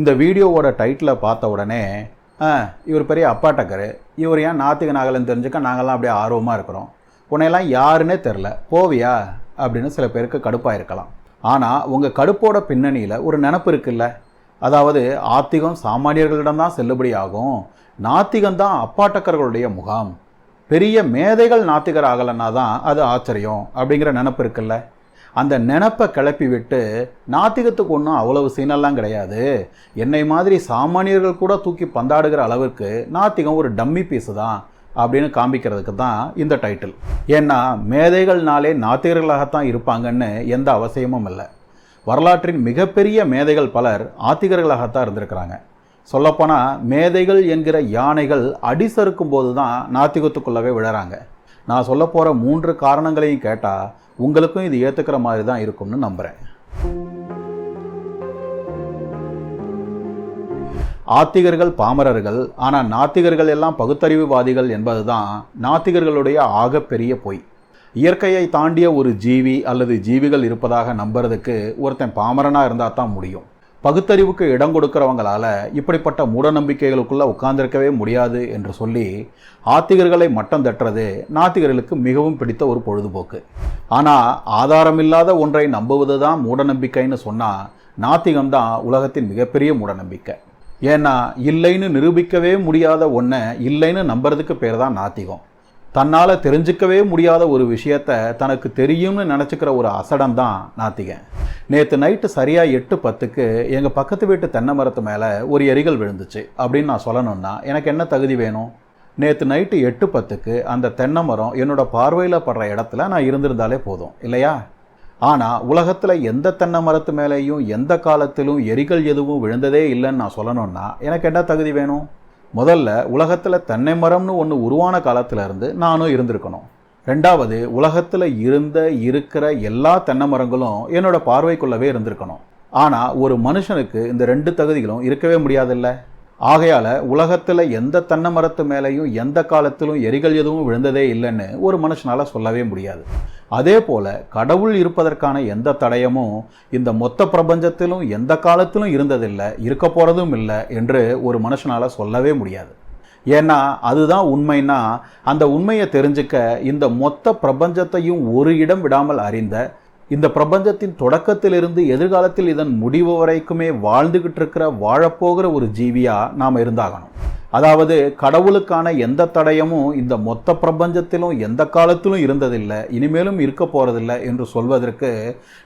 இந்த வீடியோவோட டைட்டிலை பார்த்த உடனே இவர் பெரிய அப்பாட்டக்கரு. இவர் ஏன் நாத்திகன் ஆகலைன்னு தெரிஞ்சுக்க நாங்கள்லாம் அப்படியே ஆர்வமாக இருக்கிறோம். உன்னையெல்லாம் யாருன்னே தெரில. போவியா? அப்படின்னு சில பேருக்கு கடுப்பாக இருக்கலாம் ஆனால் உங்கள் கடுப்போட பின்னணியில் ஒரு நினப்பு இருக்குல்ல? அதாவது ஆத்திகம் சாமானியர்களிடம் தான் செல்லுபடி ஆகும். நாத்திகம் தான் அப்பாட்டக்கர்களுடைய முகாம். பெரிய மேதைகள் நாத்திகர் ஆகலைன்னா தான் அது ஆச்சரியம் அப்படிங்கிற நினப்பு இருக்குல்ல? அந்த நினப்பை கிளப்பி விட்டு நாத்திகத்துக்கு ஒன்றும் அவ்வளவு சீனெல்லாம் கிடையாது. என்னை மாதிரி சாமானியர்கள் கூட தூக்கி பந்தாடுகிற அளவுக்கு நாத்திகம் ஒரு டம்மி பீஸு தான் அப்படின்னு காமிக்கிறதுக்கு தான் இந்த டைட்டில். ஏன்னா மேதைகள்னாலே நாத்திகர்களாகத்தான் இருப்பாங்கன்னு எந்த அவசியமும் இல்லை. வரலாற்றின் மிகப்பெரிய மேதைகள் பலர் ஆத்திகர்களாகத்தான் இருந்திருக்கிறாங்க. சொல்லப்போனால் மேதைகள் என்கிற யானைகள் அடி சறுக்கும் போது தான் நாத்திகத்துக்குள்ளவே விழறாங்க. நான் சொல்ல போகிற மூன்று காரணங்களையும் கேட்டால் உங்களுக்கும் இது ஏற்றுக்கிற மாதிரி தான் இருக்கும்னு நம்புகிறேன் ஆத்திகர்கள் பாமரர்கள் ஆனால் நாத்திகர்கள் எல்லாம் பகுத்தறிவுவாதிகள் என்பதுதான் நாத்திகர்களுடைய ஆகப்பெரிய பொய். இயற்கையை தாண்டிய ஒரு ஜீவி அல்லது ஜீவிகள் இருப்பதாக நம்புறதுக்கு ஒருத்தன் பாமரனாக இருந்தால் தான் முடியும். பகுத்தறிவுக்கு இடம் கொடுக்கிறவங்களால் இப்படிப்பட்ட மூடநம்பிக்கைகளுக்குள்ளே உட்கார்ந்திருக்கவே முடியாது என்று சொல்லி ஆத்திகர்களை மட்டம் தட்டுறது நாத்திகர்களுக்கு மிகவும் பிடித்த ஒரு பொழுதுபோக்கு. ஆனால் ஆதாரமில்லாத ஒன்றை நம்புவது தான் மூடநம்பிக்கைன்னு சொன்னால் நாத்திகம் தான் உலகத்தின் மிகப்பெரிய மூடநம்பிக்கை. ஏன்னா இல்லைன்னு நிரூபிக்கவே முடியாத ஒன்றை இல்லைன்னு நம்புறதுக்கு பேர் தான் நாத்திகம். தன்னால் தெரிஞ்சுக்கவே முடியாத ஒரு விஷயத்த தனக்கு தெரியும்னு நினச்சிக்கிற ஒரு அசடம் தான் நாத்திகன். நேற்று நைட்டு சரியாக எட்டு பத்துக்கு எங்கள் பக்கத்து வீட்டு தென்னை மரத்து மேலே ஒரு எரிகள் விழுந்துச்சு அப்படின்னு நான் சொல்லணும்னா எனக்கு என்ன தகுதி வேணும்? நேற்று நைட்டு எட்டு பத்துக்கு அந்த தென்னை மரம் என்னோடய பார்வையில் படுற இடத்துல நான் இருந்திருந்தாலே போதும் இல்லையா? ஆனால் உலகத்தில் எந்த தென்னை மரத்து மேலேயும் எந்த காலத்திலும் எரிகள் எதுவும் விழுந்ததே இல்லைன்னு நான் சொல்லணும்னா எனக்கு என்ன தகுதி வேணும்? முதல்ல உலகத்தில் தென்னை மரம்னு ஒன்று உருவான காலத்திலேருந்து நானும் இருந்திருக்கணும். ரெண்டாவது உலகத்தில் இருந்த இருக்கிற எல்லா தென்னை மரங்களும் என்னோட பார்வைக்குள்ளவே இருந்திருக்கணும். ஆனால் ஒரு மனுஷனுக்கு இந்த ரெண்டு தகுதிகளும் இருக்கவே முடியாதில்லை? ஆகையால் உலகத்தில் எந்த தென்னை மரத்து மேலேயும் எந்த காலத்திலும் எரிகள் எதுவும் விழுந்ததே இல்லைன்னு ஒரு மனுஷனால் சொல்லவே முடியாது. அதே போல் கடவுள் இருப்பதற்கான எந்த தடயமும் இந்த மொத்த பிரபஞ்சத்திலும் எந்த காலத்திலும் இருந்ததில்லை இருக்க போகிறதும் இல்லை என்று ஒரு மனுஷனால் சொல்லவே முடியாது. ஏன்னா அதுதான் உண்மைன்னா அந்த உண்மையை தெரிஞ்சுக்க இந்த மொத்த பிரபஞ்சத்தையும் ஒரு இடம் விடாமல் அறிந்த இந்த பிரபஞ்சத்தின் தொடக்கத்திலிருந்து எதிர்காலத்தில் இதன் முடிவு வரைக்குமே வாழ்ந்துகிட்டு இருக்கிற வாழப்போகிற ஒரு ஜீவியாக நாம் இருந்தாகணும். அதாவது கடவுளுக்கான எந்த தடயமும் இந்த மொத்த பிரபஞ்சத்திலும் எந்த காலத்திலும் இருந்ததில்லை இனிமேலும் இருக்க போகிறதில்லை என்று சொல்வதற்கு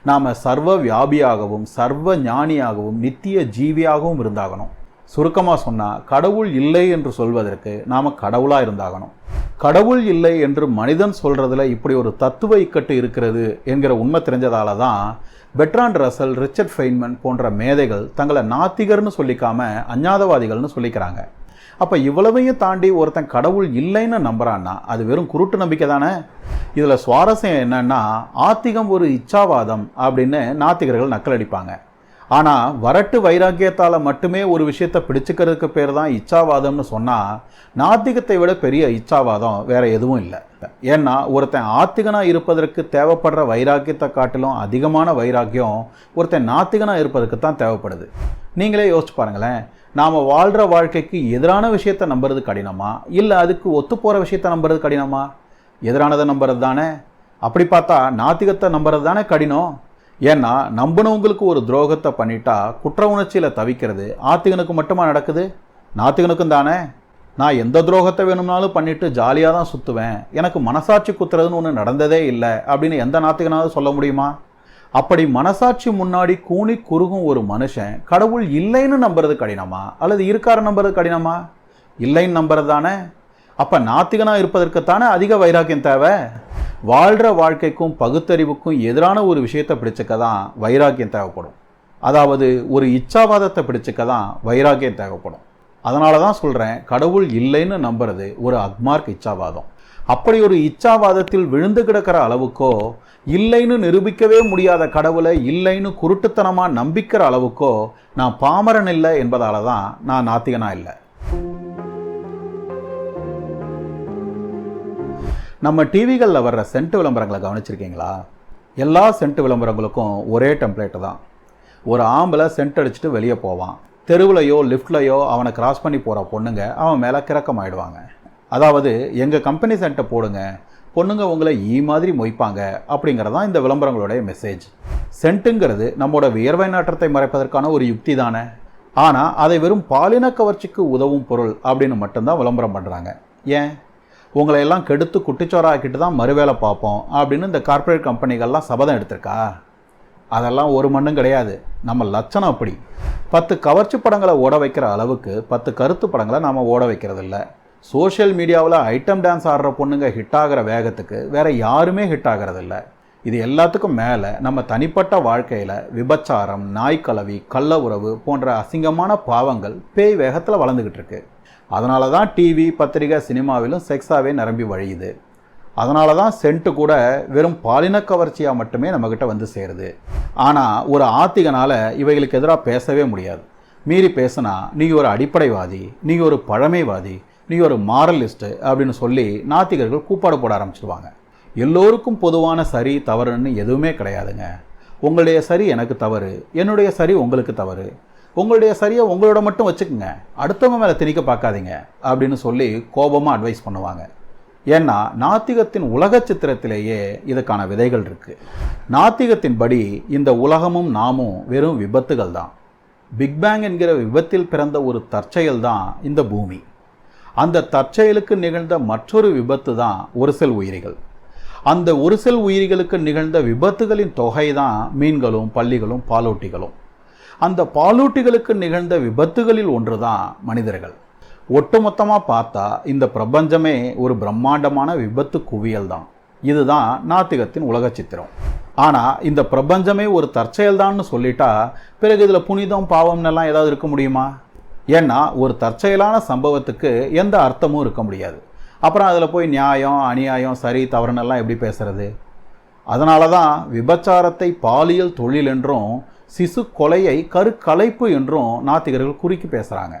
நாம் சர்வ வியாபியாகவும் சர்வ ஞானியாகவும் நித்திய ஜீவியாகவும் இருந்தாகணும். சுருக்கமாக சொன்னால் கடவுள் இல்லை என்று சொல்வதற்கு நாம் கடவுளாக இருந்தாகணும். கடவுள் இல்லை என்று மனிதன் சொல்கிறதுல இப்படி ஒரு தத்துவ இக்கட்டு இருக்கிறது என்கிற உண்மை தெரிஞ்சதால தான் பெட்ரான் ரசல் ரிச்சர்ட் ஃபெயின்மன் போன்ற மேதைகள் தங்களை நாத்திகர்னு சொல்லிக்காம அஞ்ஞாதவாதிகள்னு சொல்லிக்கிறாங்க. அப்போ இவ்வளவையும் தாண்டி ஒருத்தன் கடவுள் இல்லைன்னு நம்புறான்னா அது வெறும் குருட்டு நம்பிக்கை தானே? இதில் சுவாரஸ்யம் என்னன்னா ஆத்திகம் ஒரு இச்சாவாதம் அப்படின்னு நாத்திகர்கள் நக்கல் அடிப்பாங்க ஆனால் வரட்டு வைராக்கியத்தால் மட்டுமே ஒரு விஷயத்தை பிடிச்சிக்கிறதுக்கு பேர் தான் இச்சாவாதம்னு சொன்னால் நாத்திகத்தை விட பெரிய இச்சாவாதம் வேற எதுவும் இல்லை. ஏன்னா ஒருத்தன் ஆத்திகனாக இருப்பதற்கு தேவைப்படுற வைராக்கியத்தை காட்டிலும் அதிகமான வைராக்கியம் ஒருத்தன் நாத்திகனாக இருப்பதற்கு தான் தேவைப்படுது. நீங்களே யோசிச்சு பாருங்களேன். நாம் வாழ்கிற வாழ்க்கைக்கு எதிரான விஷயத்தை நம்புறது கடினமா? இல்லை அதுக்கு ஒத்து போகிற விஷயத்தை நம்புறது கடினமா? எதிரானதை நம்புறது தானே? அப்படி பார்த்தா நாத்திகத்தை நம்புறது தானே கடினம்? ஏன்னா நம்பினவங்களுக்கு ஒரு துரோகத்தை பண்ணிட்டா குற்ற உணர்ச்சியில் தவிக்கிறது ஆத்திகனுக்கு மட்டுமா நடக்குது? நாத்திகனுக்கும் தானே? நான் எந்த துரோகத்தை வேணும்னாலும் பண்ணிட்டு ஜாலியாக தான் சுற்றுவேன் எனக்கு மனசாட்சி குத்துறதுன்னு ஒன்று நடந்ததே இல்லை அப்படின்னு எந்த நாத்திகனாவது சொல்ல முடியுமா? அப்படி மனசாட்சி முன்னாடி கூனி குறுகும் ஒரு மனுஷன் கடவுள் இல்லைன்னு நம்புறது கடினமா? அல்லது இருக்காரு நம்புறது கடினமா? இல்லைன்னு நம்புறது தானே? அப்போ நாத்திகனாக இருப்பதற்குத்தானே அதிக வைராக்கியம் தேவை? வாழ்கிற வாழ்க்கைக்கும் பகுத்தறிவுக்கும் எதிரான ஒரு விஷயத்தை பிடிச்சிக்க தான் வைராக்கியம் தேவைப்படும். அதாவது ஒரு இச்சாவாதத்தை பிடிச்சிக்க தான் வைராக்கியம் தேவைப்படும். அதனால தான் சொல்கிறேன் கடவுள் இல்லைன்னு நம்புறது ஒரு அக்மார்க் இச்சாவாதம். அப்படி ஒரு இச்சாவாதத்தில் விழுந்து கிடக்கிற அளவுக்கோ இல்லைன்னு நிரூபிக்கவே முடியாத கடவுளை இல்லைன்னு குருட்டுத்தனமாக நம்பிக்கிற அளவுக்கோ நான் பாமரன் இல்லை என்பதால தான் நான் நாத்திகனா இல்லை. நம்ம டிவிகளில் வர்ற சென்ட் விளம்பரங்களை கவனிச்சிருக்கீங்களா? எல்லா சென்ட் விளம்பரங்களுக்கும் ஒரே டெம்ப்ளேட்டு தான். ஒரு ஆம்பளை சென்ட் அடிச்சுட்டு வெளியே போவான். தெருவுலையோ லிஃப்ட்லையோ அவனை கிராஸ் பண்ணி போகிற பொண்ணுங்க அவன் மேலே கிறக்கமாயிடுவாங்க. அதாவது எங்கள் கம்பெனி சென்ட்டை போடுங்க. பொண்ணுங்க உங்களை ஈ மாதிரி மொய்ப்பாங்க. அப்படிங்கிறதான் இந்த விளம்பரங்களுடைய மெசேஜ் சென்ட்டுங்கிறது நம்மளோட வியர்வை நாற்றத்தை மறைப்பதற்கான ஒரு யுக்தி தானே. ஆனால் அதை வெறும் பாலின கவர்ச்சிக்கு உதவும் பொருள் அப்படின்னு மட்டும்தான் விளம்பரம் பண்ணுறாங்க ஏன்? உங்களை எல்லாம் கெடுத்து குட்டிச்சோராக்கிட்டு தான் மறுவேலை பார்ப்போம் அப்படின்னு இந்த கார்ப்பரேட் கம்பெனிகள்லாம் சபதம் எடுத்திருக்கா? அதெல்லாம் ஒரு மண்ணும் கிடையாது. நம்ம லட்சணம் அப்படி. பத்து கவர்ச்சி படங்களை ஓட வைக்கிற அளவுக்கு பத்து கருத்து படங்களை நாம் ஓட வைக்கிறதில்ல. சோஷியல் மீடியாவில் ஐட்டம் டான்ஸ் ஆடுற பொண்ணுங்க ஹிட் ஆகிற வேகத்துக்கு வேற யாருமே ஹிட் ஆகிறதில்ல. இது எல்லாத்துக்கும் மேலே நம்ம தனிப்பட்ட வாழ்க்கையில் விபச்சாரம் நாய்க்கலவி கள்ள உறவு போன்ற அசிங்கமான பாவங்கள் பேய் வேகத்தில் வளர்ந்துக்கிட்டு இருக்கு. அதனால தான் டிவி பத்திரிகை சினிமாவிலும் செக்ஸாகவே நிரம்பி வழியுது. அதனால தான் சென்ட்டு கூட வெறும் பாலின கவர்ச்சியாக மட்டுமே நம்மக்கிட்ட வந்து சேருது. ஆனால் ஒரு ஆத்திகனால் இவைகளுக்கு எதிராக பேசவே முடியாது. மீறி பேசுனா நீங்கள் ஒரு அடிப்படைவாதி நீங்கள் ஒரு பழமைவாதி நீ ஒரு மாரலிஸ்ட்டு அப்படின்னு சொல்லி நாத்திகர்கள் கூப்பாடு போட ஆரம்பிச்சிடுவாங்க எல்லோருக்கும் பொதுவான சரி தவறுன்னு எதுவுமே கிடையாதுங்க. உங்களுடைய சரி எனக்கு தவறு என்னுடைய சரி உங்களுக்கு தவறு. உங்களுடைய சரியை உங்களோட மட்டும் வச்சுக்கோங்க. அடுத்தவங்க மேலே திணிக்க பார்க்காதீங்க அப்படின்னு சொல்லி கோபமாக அட்வைஸ் பண்ணுவாங்க. ஏன்னா நாத்திகத்தின் உலக சித்திரத்திலேயே இதுக்கான விதைகள் இருக்குது நாத்திகத்தின் படி இந்த உலகமும் நாமும் வெறும் விபத்துகள் தான். பிக் பேங் என்கிற விபத்தில் பிறந்த ஒரு தற்செயல் தான் இந்த பூமி. அந்த தற்செயலுக்கு நிகழ்ந்த மற்றொரு விபத்து தான் ஒரு செல் உயிரிகள். அந்த ஒரு செல் உயிரிகளுக்கு நிகழ்ந்த விபத்துகளின் தொகை தான் மீன்களும் பள்ளிகளும் பாலூட்டிகளும். அந்த பாலூட்டிகளுக்கு நிகழ்ந்த விபத்துகளில் ஒன்று தான் மனிதர்கள். ஒட்டுமொத்தமாக பார்த்தா இந்த பிரபஞ்சமே ஒரு பிரம்மாண்டமான விபத்து குவியல் தான். இதுதான் நாத்திகத்தின் உலக சித்திரம். ஆனால் இந்த பிரபஞ்சமே ஒரு தற்செயல்தான்னு சொல்லிட்டா பிறகு இதில் புனிதம் பாவம்னெல்லாம் ஏதாவது இருக்க முடியுமா? ஏன்னா ஒரு தற்செயலான சம்பவத்துக்கு எந்த அர்த்தமும் இருக்க முடியாது. அப்புறம் அதில் போய் நியாயம் அநியாயம் சரி தவறுனெல்லாம் எப்படி பேசுறது? அதனால தான் விபச்சாரத்தை பாலியல் தொழில் என்றும் சிசு கொலையை கருக்கலைப்பு என்றும் நாத்திகர்கள் குறுக்கி பேசுகிறாங்க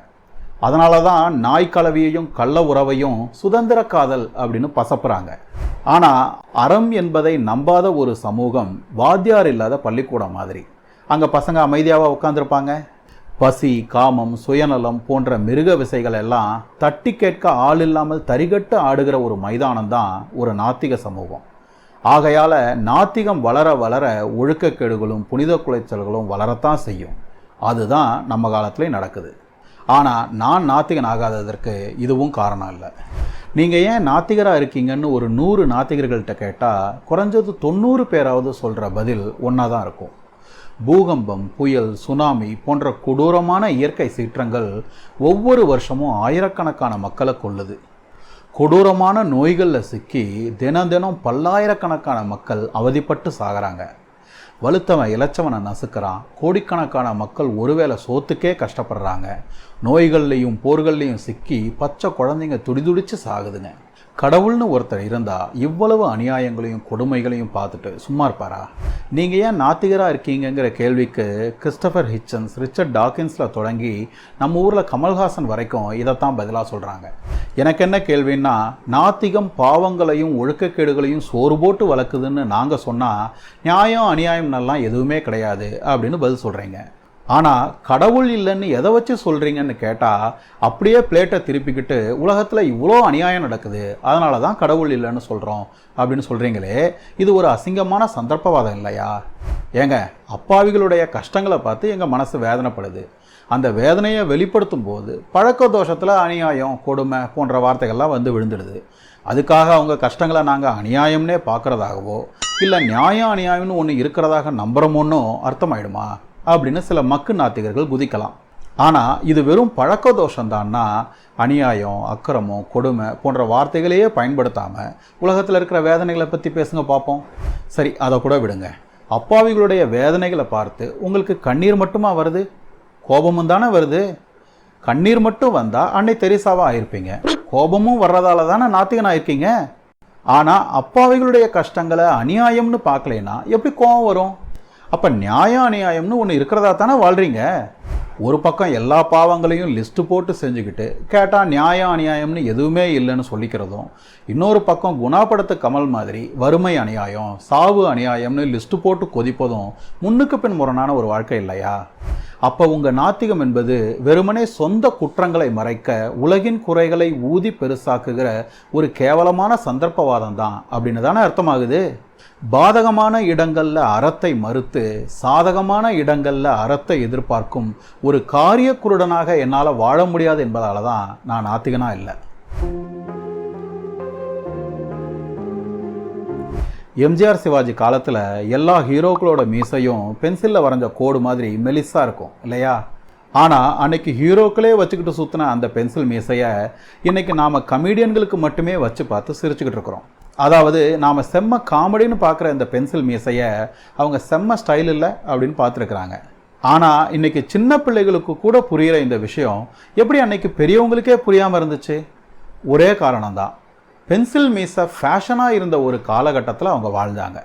அதனால தான் நாய்க்கலவியையும் கள்ள உறவையும் சுதந்திர காதல் அப்படின்னு பசப்புறாங்க. ஆனால் அறம் என்பதை நம்பாத ஒரு சமூகம் வாத்தியார் இல்லாத பள்ளிக்கூடம் மாதிரி. அங்கே பசங்க அமைதியாக உட்காந்துருப்பாங்க பசி காமம் சுயநலம் போன்ற மிருக விசைகள் எல்லாம் தட்டி கேட்க ஆள் இல்லாமல் தரிகட்டு ஆடுகிற ஒரு மைதானம் தான் ஒரு நாத்திக சமூகம். ஆகையால் நாத்திகம் வளர வளர ஒழுக்கக்கேடுகளும் புனித குலைச்சல்களும் வளரத்தான் செய்யும். அதுதான் நம்ம காலத்துலேயும் நடக்குது. ஆனால் நான் நாத்திகன் ஆகாததற்கு இதுவும் காரணம் இல்லை. நீங்கள் ஏன் நாத்திகராக இருக்கீங்கன்னு ஒரு நூறு நாத்திகர்கள்ட்ட கேட்டால் குறைஞ்சது தொண்ணூறு பேராவது சொல்கிற பதில் ஒன்றா தான் இருக்கும். பூகம்பம் புயல் சுனாமி போன்ற கொடூரமான இயற்கை சீற்றங்கள் ஒவ்வொரு வருஷமும் ஆயிரக்கணக்கான மக்களை கொள்ளுது கொடூரமான நோய்களில் சிக்கி தினம் தினம் பல்லாயிரக்கணக்கான மக்கள் அவதிப்பட்டு சாகிறாங்க. வலுத்தவன் இளைச்சவனை நசுக்கிறான். கோடிக்கணக்கான மக்கள் ஒருவேளை சோத்துக்கே கஷ்டப்படுறாங்க. நோய்கள்லையும் போர்கள்லையும் சிக்கி பச்சை குழந்தைங்க துடிதுடிச்சு சாகுதுங்க. கடவுள்னு ஒருத்தர் இருந்தால் இவ்வளவு அநியாயங்களையும் கொடுமைகளையும் பார்த்துட்டு சும்மா இருப்பாரா? நீங்கள் ஏன் நாத்திகராக இருக்கீங்கங்கிற கேள்விக்கு கிறிஸ்டபர் ஹிச்சன்ஸ் ரிச்சர்ட் டாக்கின்ஸில் தொடங்கி நம்ம ஊரில் கமல்ஹாசன் வரைக்கும் இதைத்தான் பதிலாக சொல்கிறாங்க எனக்கு என்ன கேள்வின்னா நாத்திகம் பாவங்களையும் ஒழுக்கக்கேடுகளையும் சோறு போட்டு வளர்க்குதுன்னு நாங்கள் சொன்னால் நியாயம் அநியாயம்னெல்லாம் எதுவுமே கிடையாது அப்படின்னு பதில் சொல்கிறீங்க ஆனால் கடவுள் இல்லைன்னு எதை வச்சு சொல்கிறீங்கன்னு கேட்டால் அப்படியே பிளேட்டை திருப்பிக்கிட்டு உலகத்தில் இவ்வளோ அநியாயம் நடக்குது அதனால தான் கடவுள் இல்லைன்னு சொல்கிறோம் அப்படின்னு சொல்கிறீங்களே இது ஒரு அசிங்கமான சந்தர்ப்பவாதம் இல்லையா? ஏங்க அப்பாவிகளுடைய கஷ்டங்களை பார்த்து எங்கள் மனசு வேதனைப்படுது. அந்த வேதனையை வெளிப்படுத்தும் போது பழக்க தோஷத்தில் அநியாயம் கொடுமை போன்ற வார்த்தைகள்லாம் வந்து விழுந்துடுது. அதுக்காக அவங்க கஷ்டங்களை நாங்கள் அநியாயம்னே பார்க்குறதாகவோ இல்லை நியாயம் அநியாயம்னு ஒன்று இருக்கிறதாக நம்புகிறோமோன்னு அர்த்தமாயிடுமா? அப்படின்னு சில மக்கு நாத்திகர்கள் குதிக்கலாம். ஆனால் இது வெறும் பழக்க தோஷந்தான்னா அநியாயம் அக்கிரமம் கொடுமை போன்ற வார்த்தைகளையே பயன்படுத்தாமல் உலகத்தில் இருக்கிற வேதனைகளை பற்றி பேசுங்க பார்ப்போம் சரி அதை கூட விடுங்க. அப்பாவிகளுடைய வேதனைகளை பார்த்து உங்களுக்கு கண்ணீர் மட்டுமா வருது? கோபமும் தானே வருது? கண்ணீர் மட்டும் வந்தால் அன்னை தெரிசாவாக ஆயிருப்பீங்க. கோபமும் வர்றதால தானே நாத்திகனாக இருக்கீங்க ஆனால் அப்பாவிகளுடைய கஷ்டங்களை அநியாயம்னு பார்க்கலைன்னா எப்படி கோபம் வரும்? அப்போ நியாயம் அநியாயம்னு ஒன்று இருக்கிறதா தானே வாழ்கிறீங்க ஒரு பக்கம் எல்லா பாவங்களையும் லிஸ்ட்டு போட்டு செஞ்சுக்கிட்டு கேட்டால் நியாயம் அநியாயம்னு எதுவுமே இல்லைன்னு சொல்லிக்கிறதும் இன்னொரு பக்கம் குணாபடத்து கமல் மாதிரி வறுமை அநியாயம் சாவு அநியாயம்னு லிஸ்ட்டு போட்டு கொதிப்பதும் முன்னுக்கு பின் முரணான ஒரு வாழ்க்கை இல்லையா? அப்போ உங்கள் நாத்திகம் என்பது வெறுமனே சொந்த குற்றங்களை மறைக்க உலகின் குறைகளை ஊதி பெருசாக்குகிற ஒரு கேவலமான சந்தர்ப்பவாதம் தான் அப்படின்னு தானே அர்த்தமாகுது? பாதகமான இடங்களில் அறத்தை மறுத்து சாதகமான இடங்களில் அறத்தை எதிர்பார்க்கும் ஒரு காரியக்குருடனாக என்னால் வாழ முடியாது என்பதால தான் நான் நாத்திகனாக இல்லை. எம்ஜிஆர் சிவாஜி காலத்தில் எல்லா ஹீரோக்களோட மீசையும் பென்சிலில் வரைஞ்ச கோடு மாதிரி மெலிஸாக இருக்கும் இல்லையா? ஆனால் அன்னைக்கு ஹீரோக்களே வச்சுக்கிட்டு சுற்றின அந்த பென்சில் மீசையை இன்றைக்கி நாம் கமீடியன்களுக்கு மட்டுமே வச்சு பார்த்து சிரிச்சுக்கிட்டு இருக்கிறோம். அதாவது நாம் செம்ம காமெடின்னு பார்க்குற இந்த பென்சில் மீசையை அவங்க செம்ம ஸ்டைல் இல்லை அப்படின்னு பார்த்துருக்குறாங்க. ஆனால் இன்னைக்கு சின்ன பிள்ளைகளுக்கு கூட புரிகிற இந்த விஷயம் எப்படி அன்னைக்கு பெரியவங்களுக்கே புரியாமல் இருந்துச்சு? ஒரே காரணம்தான். பென்சில் மீசை ஃபேஷனாக இருந்த ஒரு காலகட்டத்தில் அவங்க வாழ்ந்தாங்க.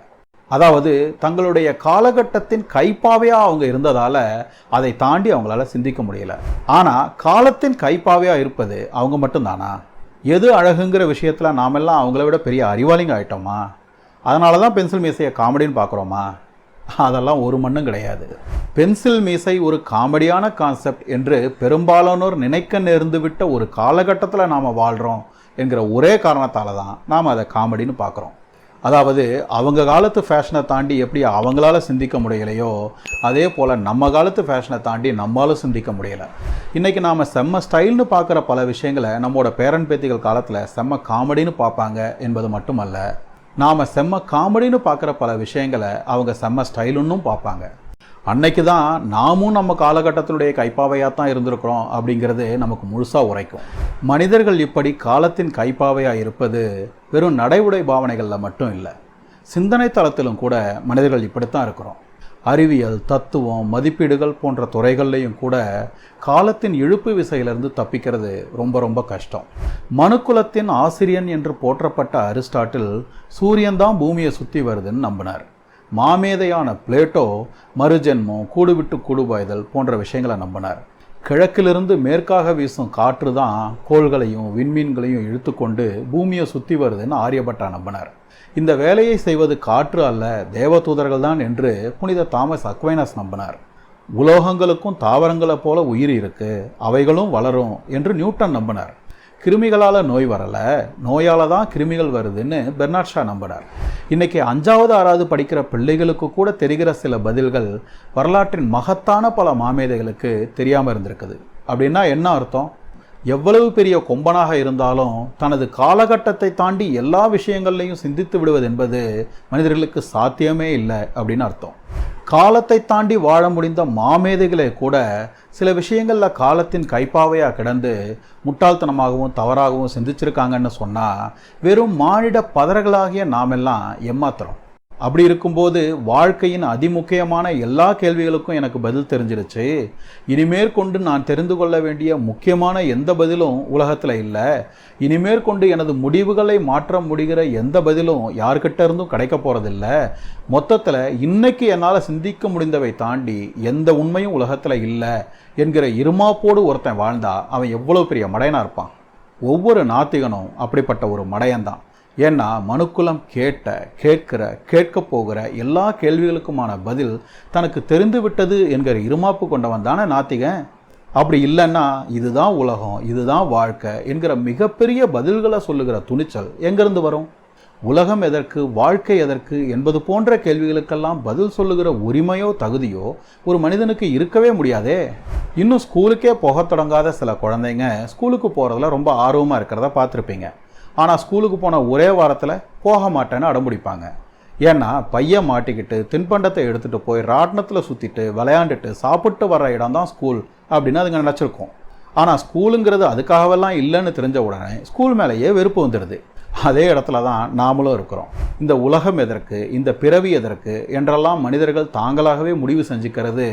அதாவது தங்களுடைய காலகட்டத்தின் கைப்பாவையாக அவங்க இருந்ததால் அதை தாண்டி அவங்களால சிந்திக்க முடியல. ஆனால் காலத்தின் கைப்பாவையாக இருப்பது அவங்க மட்டும்தானா? எது அழகுங்கிற விஷயத்தில் நாமெல்லாம் அவங்கள விட பெரிய அறிவாளிங்க ஆகிட்டோமா அதனால தான் பென்சில் மீசையை காமெடின்னு பார்க்குறோமா அதெல்லாம் ஒரு மண்ணும் கிடையாது. பென்சில் மீசை ஒரு காமெடியான கான்செப்ட் என்று பெரும்பாலானோர் நினைக்க நேர்ந்து விட்ட ஒரு காலகட்டத்தில் நாம் வாழ்கிறோம் என்கிற ஒரே காரணத்தால் தான் நாம் அதை காமெடின்னு பார்க்குறோம். அதாவது அவங்க காலத்து ஃபேஷனை தாண்டி எப்படி அவங்களால சிந்திக்க முடியலையோ அதே போல் நம்ம காலத்து ஃபேஷனை தாண்டி நம்மளாலும் சிந்திக்க முடியலை. இன்றைக்கி நாம் செம்ம ஸ்டைல்னு பார்க்குற பல விஷயங்களை நம்மளோட பேரன் பேத்திகள் காலத்தில் செம்ம காமெடின்னு பார்ப்பாங்க என்பது மட்டுமல்ல நாம் செம்ம காமெடின்னு பார்க்குற பல விஷயங்களை அவங்க செம்ம ஸ்டைலுன்னும் பார்ப்பாங்க. அன்னைக்கு தான் நாமும் நம்ம காலகட்டத்தினுடைய கைப்பாவையாக தான் இருந்திருக்கிறோம் அப்படிங்கிறது நமக்கு முழுசாக உரைக்கும். மனிதர்கள் இப்படி காலத்தின் கைப்பாவையாக இருப்பது வெறும் நடைமுறை பாவனைகளில் மட்டும் இல்லை சிந்தனை தளத்திலும் கூட மனிதர்கள் இப்படித்தான் இருக்கிறோம். அறிவியல் தத்துவம் மதிப்பீடுகள் போன்ற துறைகள்லையும் கூட காலத்தின் இழுப்பு விசையிலிருந்து தப்பிக்கிறது ரொம்ப ரொம்ப கஷ்டம். மனுக்குலத்தின் ஆசிரியன் என்று போற்றப்பட்ட அரிஸ்டாட்டில் சூரியன் தான் பூமியை சுற்றி வருதுன்னு நம்பினார். மாமேதையான பிளேட்டோ மறுஜென்மம் கூடுவிட்டு கூடுபாய்தல் போன்ற விஷயங்களை நம்பினார். கிழக்கிலிருந்து மேற்காக வீசும் காற்று தான் கோள்களையும் விண்மீன்களையும் இழுத்துக்கொண்டு பூமியை சுற்றி வருதுன்னு ஆரியபட்டா நம்பினார். இந்த வேலையை செய்வது காற்று அல்ல தேவதூதர்கள் தான் என்று புனித தாமஸ் அக்வைனஸ் நம்பினார். உலோகங்களுக்கும் தாவரங்களைப் போல உயிர் இருக்கு அவைகளும் வளரும் என்று நியூட்டன் நம்பினார். கிருமிகளால் நோய் வரலை நோயால் தான் கிருமிகள் வருதுன்னு பெர்னாட் ஷா நம்பினார் இன்னைக்கு அஞ்சாவது ஆறாவது படிக்கிற பிள்ளைகளுக்கு கூட தெரிகிற சில பதில்கள் வரலாற்றின் மகத்தான பல மாமேதைகளுக்கு தெரியாமல் இருந்திருக்குது. அப்படின்னா என்ன அர்த்தம்? எவ்வளவு பெரிய கொம்பனாக இருந்தாலும் தனது காலகட்டத்தை தாண்டி எல்லா விஷயங்கள்லையும் சிந்தித்து விடுவது என்பது மனிதர்களுக்கு சாத்தியமே இல்லை அப்படின்னு அர்த்தம். காலத்தை தாண்டி வாழ முடிந்த மாமேதைகளே கூட சில விஷயங்களில் காலத்தின் கைப்பாவையாக கிடந்து முட்டாள்தனமாகவும் தவறாகவும் சிந்திச்சிருக்காங்கன்னு சொன்னால் வெறும் மானிட பதறங்களாகிய நாமெல்லாம் எம்மாத்திரம் அப்படி இருக்கும்போது வாழ்க்கையின் அதிமுக்கியமான எல்லா கேள்விகளுக்கும் எனக்கு பதில் தெரிஞ்சிருச்சு. இனிமேற்கொண்டு நான் தெரிந்து கொள்ள வேண்டிய முக்கியமான எந்த பதிலும் உலகத்தில் இல்லை. இனிமேற்கொண்டு எனது முடிவுகளை மாற்ற முடிகிற எந்த பதிலும் யார்கிட்ட இருந்தும் கிடைக்க போகிறதில்ல மொத்தத்தில் இன்னைக்கு என்னால் சிந்திக்க முடிந்தவை தாண்டி எந்த உண்மையும் உலகத்தில் இல்லை என்கிற இருமாப்போடு ஒருத்தன் வாழ்ந்தா அவன் எவ்வளோ பெரிய மடையனாக இருப்பான். ஒவ்வொரு நாத்திகனும் அப்படிப்பட்ட ஒரு மடையன்தான். ஏன்னா மனுக்குலம் கேட்ட கேட்கிற கேட்க போகிற எல்லா கேள்விகளுக்குமான பதில் தனக்கு தெரிந்து விட்டது என்கிற இருமாப்பு கொண்டவன் தானே நாத்திகன்? அப்படி இல்லைன்னா இதுதான் உலகம் இதுதான் வாழ்க்கை என்கிற மிகப்பெரிய பதில்களை சொல்லுகிற துணிச்சல் எங்கேருந்து வரும்? உலகம் எதற்கு வாழ்க்கை எதற்கு என்பது போன்ற கேள்விகளுக்கெல்லாம் பதில் சொல்லுகிற உரிமையோ தகுதியோ ஒரு மனிதனுக்கு இருக்கவே முடியாதே. இன்னும் ஸ்கூலுக்கே போகத் தொடங்காத சில குழந்தைங்க ஸ்கூலுக்கு போகிறதுல ரொம்ப ஆர்வமாக இருக்கிறத பார்த்துருப்பீங்க. ஆனால் ஸ்கூலுக்கு போன ஒரே வாரத்தில் போக மாட்டேன்னு அடம்பிடிப்பாங்க. ஏன்னா பையன் மாட்டிக்கிட்டு தின்பண்டத்தை எடுத்துகிட்டு போய் ராட்டினத்தில் சுற்றிட்டு விளையாண்டுட்டு சாப்பிட்டு வர்ற இடம் தான் ஸ்கூல் அப்படின்னு அதுங்க நினச்சிருக்கோம். ஆனால் ஸ்கூலுங்கிறது அதுக்காகவெல்லாம் இல்லைன்னு தெரிஞ்ச உடனே ஸ்கூல் மேலேயே வெறுப்பு வந்துடுது. அதே இடத்துல தான் நாமளும் இருக்கிறோம். இந்த உலகம் எதற்கு இந்த பிறவி எதற்கு என்றெல்லாம் மனிதர்கள் தாங்களாகவே முடிவு செஞ்சுக்கிறது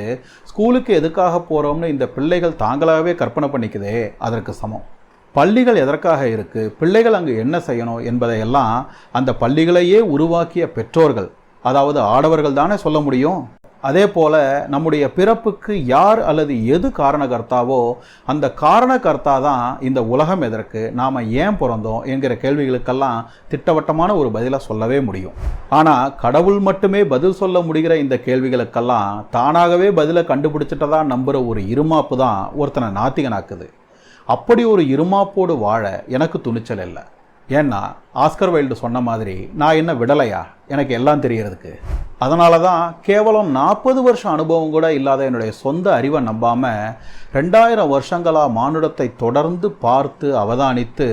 ஸ்கூலுக்கு எதுக்காக போகிறோம்னு இந்த பிள்ளைகள் தாங்களாகவே கற்பனை பண்ணிக்குதே அதற்கு சமம். பள்ளிகள் எதற்காக இருக்குது பிள்ளைகள் அங்கு என்ன செய்யணும் என்பதையெல்லாம் அந்த பள்ளிகளையே உருவாக்கிய பெற்றோர்கள் அதாவது ஆடவர்கள் தானே சொல்ல முடியும்? அதே போல நம்முடைய பிறப்புக்கு யார் அல்லது எது காரணகர்த்தாவோ அந்த காரணகர்த்தா தான் இந்த உலகம் எதற்கு? நாம் ஏன் பிறந்தோம்? என்கிற கேள்விகளுக்கெல்லாம் திட்டவட்டமான ஒரு பதிலை சொல்லவே முடியும். ஆனால் கடவுள் மட்டுமே பதில் சொல்ல முடிகிற இந்த கேள்விகளுக்கெல்லாம் தானாகவே பதிலை கண்டுபிடிச்சிட்டதா நம்புகிற ஒரு இருமாப்பு தான் ஒருத்தனை நாத்திகனாக்குது. அப்படி ஒரு இருமாப்போடு வாழ எனக்கு துணிச்சல் இல்லை. ஏன்னா ஆஸ்கர் வைல்டு சொன்ன மாதிரி நான் என்ன விடலையா? எனக்கு எல்லாம் தெரியறதுக்கு. அதனால தான் கேவலம் நாற்பது வருஷம் அனுபவம் கூட இல்லாத என்னுடைய சொந்த அறிவை நம்பாமல் ரெண்டாயிரம் வருஷங்களாக மானுடத்தை தொடர்ந்து பார்த்து அவதானித்து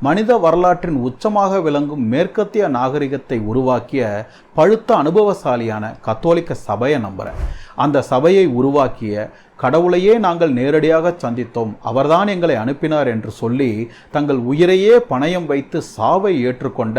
மனித வரலாற்றின் உச்சமாக விளங்கும் மேற்கத்திய நாகரிகத்தை உருவாக்கிய பழுத்த அனுபவசாலியான கத்தோலிக்க சபையை நம்புகிறேன் அந்த சபையை உருவாக்கிய கடவுளையே நாங்கள் நேரடியாக சந்தித்தோம். அவர்தான் எங்களை அனுப்பினார் என்று சொல்லி தங்கள் உயிரையே பணயம் வைத்து சாவை ஏற்றுக்கொண்ட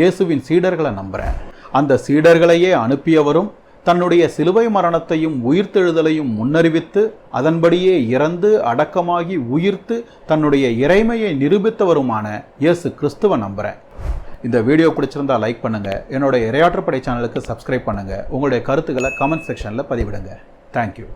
இயேசுவின் சீடர்களை நம்புகிறேன். அந்த சீடர்களையே அனுப்பியவரும் தன்னுடைய சிலுவை மரணத்தையும் உயிர்த்தெழுதலையும் முன்னறிவித்து அதன்படியே இறந்து அடக்கமாகி உயிர்த்து தன்னுடைய இறைமையை நிரூபித்தவருமான இயேசு கிறிஸ்துவ நம்புகிறேன். இந்த வீடியோ பிடிச்சிருந்தா லைக் பண்ணுங்கள் என்னோட இரையாற்றுப்படை சேனலுக்கு சப்ஸ்கிரைப் பண்ணுங்கள் உங்களுடைய கருத்துக்களை கமெண்ட் செக்ஷனில் பதிவிடுங்க. தேங்க்யூ